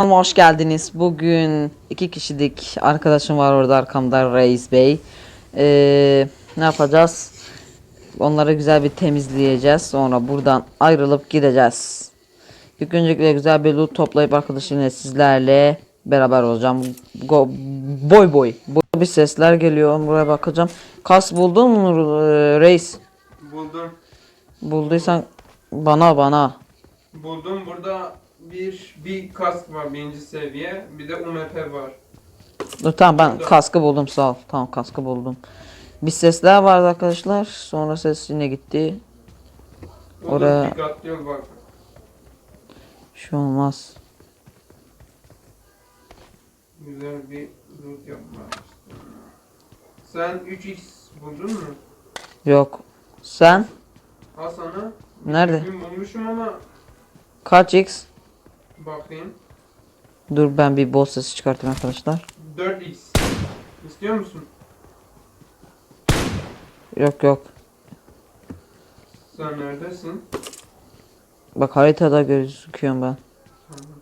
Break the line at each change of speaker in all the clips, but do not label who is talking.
Kanalıma hoş geldiniz. Bugün iki kişilik arkadaşım var orada arkamda Reis Bey. Ee, ne yapacağız? Onları güzel bir temizleyeceğiz. Sonra buradan ayrılıp gideceğiz. İlk öncelikle güzel bir loot toplayıp arkadaşımla sizlerle beraber olacağım. Go, boy boy. Boy bir sesler geliyor. Buraya bakacağım. Kas buldun mu Reis?
Buldum.
Bulduysan bana bana.
Buldum. Burada bir bir kask var birinci seviye. Bir de UMP var.
Dur tamam ben kaskı buldum sağ ol. Tamam kaskı buldum. Bir sesler vardı arkadaşlar. Sonra ses yine gitti.
O
Oraya-
dikkatli bak.
Bir şey olmaz.
Güzel bir loot yapmak. Sen 3x buldun mu?
Yok. Sen
Al sana.
nerede?
Bugün bulmuşum ama
Kaç x?
Bakayım.
Dur ben bir boss sesi çıkartayım arkadaşlar.
4x. İstiyor musun?
Yok yok.
Sen neredesin?
Bak haritada gözüküyorum ben.
Tamam.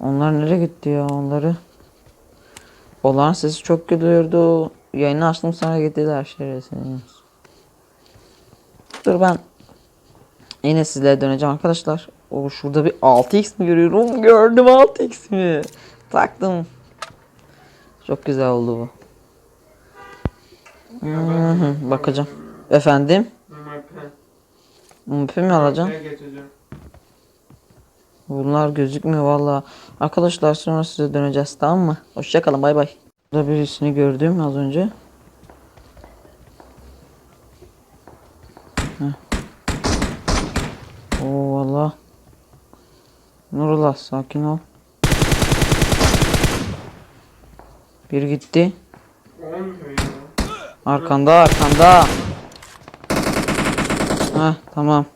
Onlar nereye gitti ya onları? Onların sesi çok geliyordu. Yayını açtım sonra gittiler şerefsiz. Dur ben yine sizlere döneceğim arkadaşlar. O şurada bir 6x mi görüyorum? Gördüm 6x mi? Taktım. Çok güzel oldu bu. Hı, bakacağım. Efendim? MP mi alacağım? Bunlar gözükmüyor valla. Arkadaşlar sonra size döneceğiz tamam mı? Hoşçakalın bay bay. Burada birisini gördüm az önce. Heh. Oo valla. Nurullah sakin ol. Bir gitti. Arkanda arkanda. Heh tamam.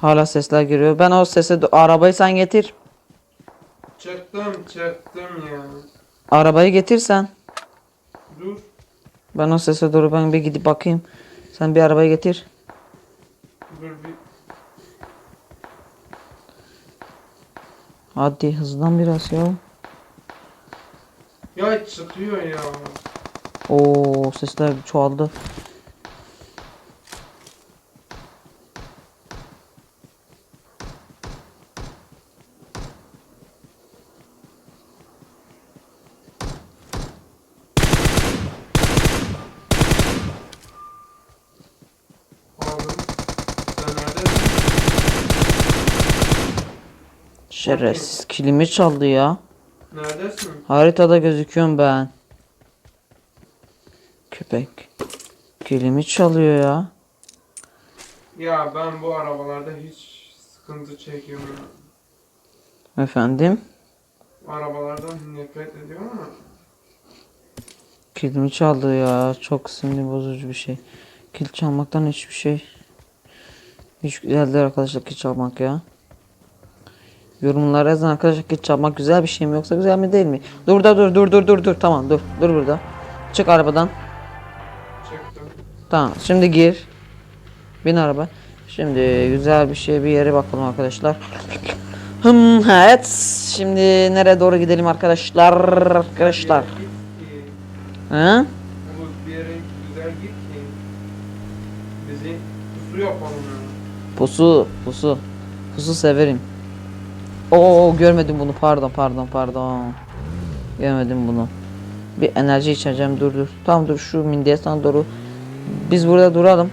Hala sesler geliyor. Ben o sese arabayı sen getir.
Çıktım çıktım ya.
Arabayı getirsen.
Dur.
Ben o sese doğru ben bir gidip bakayım. Sen bir arabayı getir.
Dur bir.
Hadi hızlan biraz ya.
Ya çıkıyor ya.
Oo sesler çoğaldı.
Aldım. Sen neredesin?
Şerefsiz kilimi çaldı ya.
Neredesin?
Haritada gözüküyorum ben. Köpek. Kilimi çalıyor ya.
Ya ben bu arabalarda hiç sıkıntı çekiyorum.
Efendim.
Arabalardan nefret ediyorum ama.
Kilimi çaldı ya. Çok sinir bozucu bir şey. Kil çalmaktan hiçbir şey. Hiç güzel değil arkadaşlar kil çalmak ya. Yorumlara yazın arkadaşlar kil çalmak güzel bir şey mi yoksa güzel mi değil mi? Dur da dur dur dur dur dur tamam dur dur burada. Çık arabadan.
Çıktım.
Tamam şimdi gir. Bin araba. Şimdi güzel bir şey bir yere bakalım arkadaşlar. Hım evet. Şimdi nereye doğru gidelim arkadaşlar? Arkadaşlar.
Ki, ki. Ya.
Pusu, pusu. Pusu severim. Oo görmedim bunu. Pardon, pardon, pardon. Görmedim bunu. Bir enerji içeceğim. Dur dur. Tamam dur şu mindiye sana doğru. Biz burada duralım.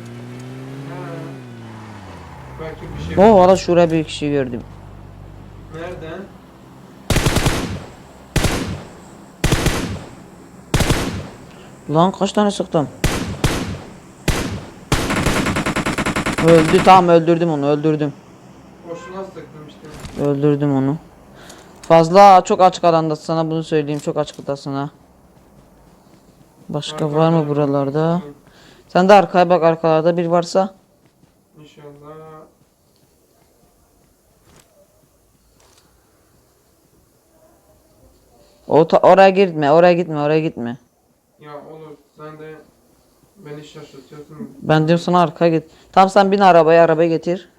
Belki bir şey.
Oo valla şuraya bir kişi gördüm.
Nereden?
Lan kaç tane sıktım? Öldü tamam öldürdüm onu öldürdüm.
İşte.
Öldürdüm onu. Fazla çok açık alanda sana bunu söyleyeyim çok açıkta sana. Başka var mı buralarda? Sen de arkaya bak arkalarda bir varsa.
İnşallah.
O oraya gitme, oraya gitme, oraya gitme.
Ya olur sen de beni şaşırtıyorsun.
Ben diyorum sana arkaya git. Tamam sen bin arabaya, arabayı getir.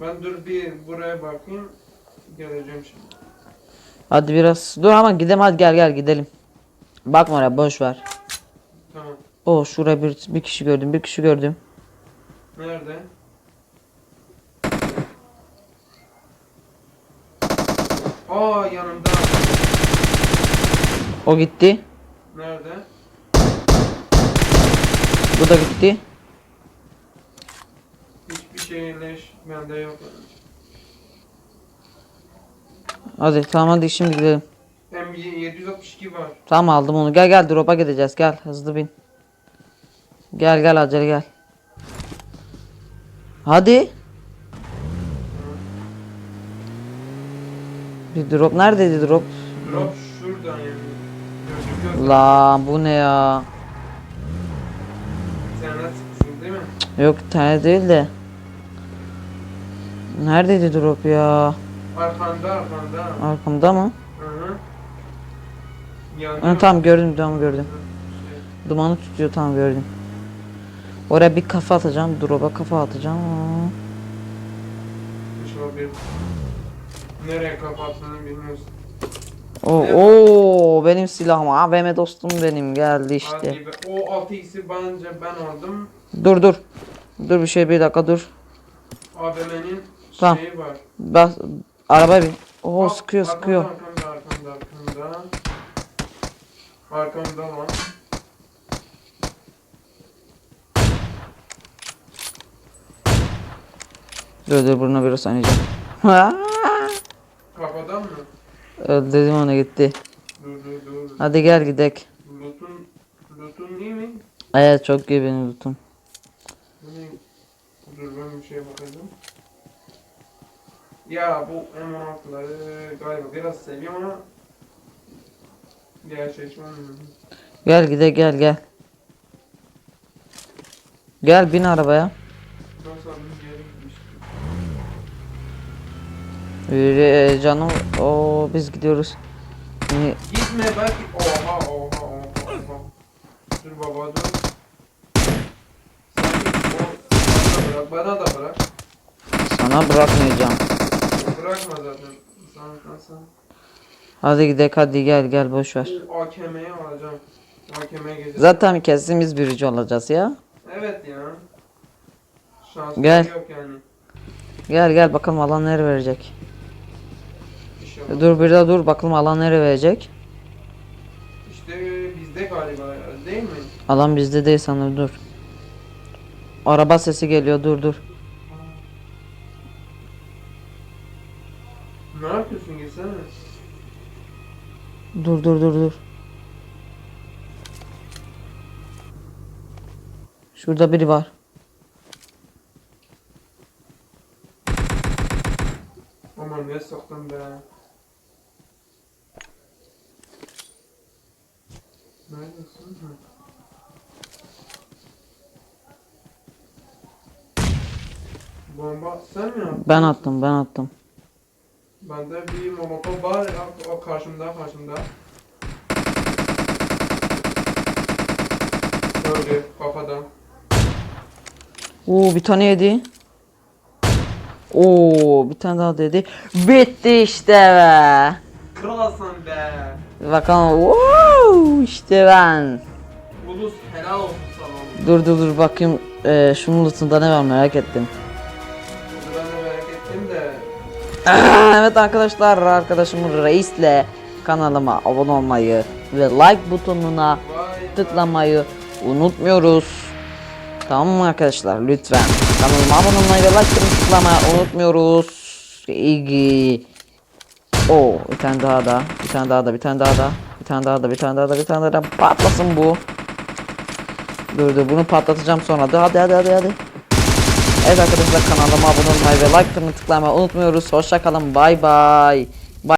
Ben dur bir buraya bakayım. Geleceğim şimdi.
Hadi biraz dur ama gidelim hadi gel gel gidelim. Bakma oraya boş ver.
Tamam.
O şuraya bir, bir kişi gördüm bir kişi gördüm.
Nerede? Aa yanımda.
O gitti.
Nerede?
Bu da gitti.
Bende yok.
Hadi tamam hadi şimdi gidelim.
M762 var.
Tamam aldım onu. Gel gel drop'a gideceğiz. Gel hızlı bin. Gel gel acele gel. Hadi. Bir drop neredeydi drop?
Drop şuradan yani.
La bu ne ya?
Nasılsın değil mi?
Yok tane değil de. Neredeydi drop ya?
Arkanda arkanda.
Arkamda mı?
Hı hı. Yanıyor.
Ha, tamam gördüm tamam gördüm. Dumanı tutuyor tamam gördüm. Oraya bir kafa atacağım. Drop'a kafa atacağım.
bir nereye kapattığını bilmiyorsun.
Oo,
Evet.
oo benim silahım. AVM dostum benim geldi işte.
O 6x'i bence ben aldım.
Dur dur. Dur bir şey bir dakika dur.
AVM'nin
Tamam.
şeyi var.
Bas arabaya bin. Oo
Bak,
sıkıyor
arkamda,
sıkıyor.
Arkamda arkamda arkamda. Arkamda lan.
Dur dur burnuna biraz oynayacağım.
Kafadan mı?
Dedim ona gitti.
Dur dur dur.
Hadi gel gidek.
Loot'un Loot'un iyi mi?
Evet çok iyi benim
ne? Dur ben bir şeye bakacağım. Ya bu M16'ları galiba biraz seviyorum ama an
Gel gidek gel gel. Gel bin arabaya.
Nasıl bir yere gitmiş.
Yürü e, canım. Oo biz gidiyoruz. Ni-
Gitme belki. Oha oha oha oha. Dur baba dur. Sen o bana da bırak bana da bırak.
Sana bırakmayacağım.
Bırakma zaten. Sen sen sen.
Hadi gidek hadi gel gel boş ver.
AKM'yi alacağım. AKM'ye geçeceğim.
Zaten kesin biz birinci olacağız ya.
Evet ya. Şans
Gel.
yok yani.
Gel gel bakalım alan nereye verecek.
İnşallah.
Dur bir de dur bakalım alan nereye verecek.
İşte bizde galiba değil mi?
Alan bizde değil sanırım dur. Araba sesi geliyor dur dur. Dur dur dur dur. Şurada biri var.
Aman ne soktun be. Neredesin? Bomba sen mi yaptın?
Ben attım ben attım.
Bende bir molotof var ya o karşımda karşımda. Öyle kafadan.
Oo bir tane yedi. Oo bir tane daha dedi. Bitti işte be.
Kralsın be.
Bakalım. Wow, işte ben.
Ulus helal olsun sana.
Dur dur dur bakayım. Ee, şunun lootunda ne var merak ettim. evet arkadaşlar arkadaşım Reis'le kanalıma abone olmayı ve like butonuna tıklamayı unutmuyoruz. Tamam mı arkadaşlar lütfen kanalıma abone olmayı ve like butonuna tıklamayı unutmuyoruz. İyi. O bir tane daha da bir tane daha da bir tane daha da bir tane daha da bir tane daha da bir tane daha da patlasın bu. Dur dur bunu patlatacağım sonra da hadi hadi hadi hadi. Evet arkadaşlar kanalıma abone olmayı ve like butonuna tıklamayı unutmuyoruz. Hoşça kalın. Bay bay.